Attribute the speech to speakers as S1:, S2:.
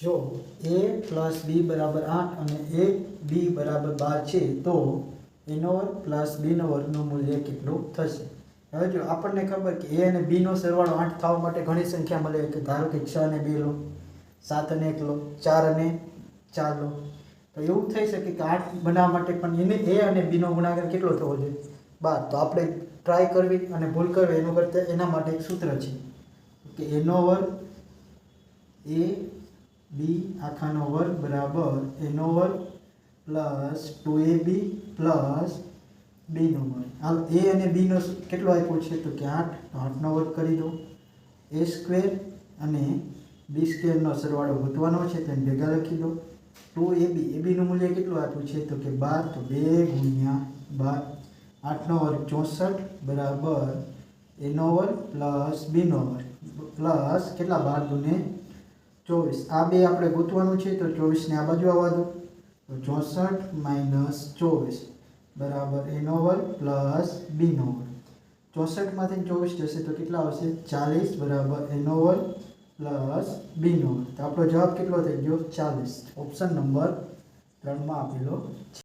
S1: જો એ પ્લસ બી બરાબર આઠ અને એ બી બરાબર બાર છે, તો એનો વર્ગ પ્લસ બીનો વર્ગનું મૂલ્ય કેટલું થશે? હવે જો આપણને ખબર કે એ અને બીનો સરવાળો આઠ થવા માટે ઘણી સંખ્યા મળે, કે ધારો કે છ અને બે લો, સાત અને એક લો, ચાર અને ચાર લો, તો એવું થઈ શકે કે આઠ બનાવવા માટે પણ એને એ અને બીનો ગુણાકાર કેટલો થવો જોઈએ? બાર. તો આપણે ટ્રાય કરવી અને ભૂલ કરવી, એનું કરતાં એના માટે એક સૂત્ર છે કે એનો વર્ગ એ બી આખાનો વર્ગ બરાબર એનો વર્ગ plus two A B plus બીનો વર્ગ. હાલ એ અને બીનો કેટલો આપ્યો છે? તો કે આઠ. તો આઠનો વર્ગ કરી દો એ સ્ક્વેર અને બી સ્ક્વેરનો સરવાળો ગોતવાનો છે તેને ભેગા લખી દો ટુ એ બી. એ બીનું મૂલ્ય કેટલું આપ્યું છે? તો કે બાર. તો બે ગુણ્યા બાર. આઠનો વર્ગ ચોસઠ બરાબર એનો વર્ગ પ્લસ બીનો વર્ગ. પ્લસ કેટલા બાર દુને ચોવીસ. આ બે આપણે ગૂંથવાનું છે, તો ચોવીસને આ બાજુ આવવા દો. તો ચોસઠ માઇનસ ચોવીસ. બરાબર એનો વર્ગ પ્લસ બીનો વર્ગ ચોસઠમાંથી ચોવીસ જશે તો કેટલા આવશે? ચાલીસ. બરાબર એનો વર્ગ પ્લસ બીનો વર્ગ તો આપણો જવાબ કેટલો થઈ ગયો? ચાલીસ. ઓપ્શન નંબર ત્રણમાં આપેલો છે.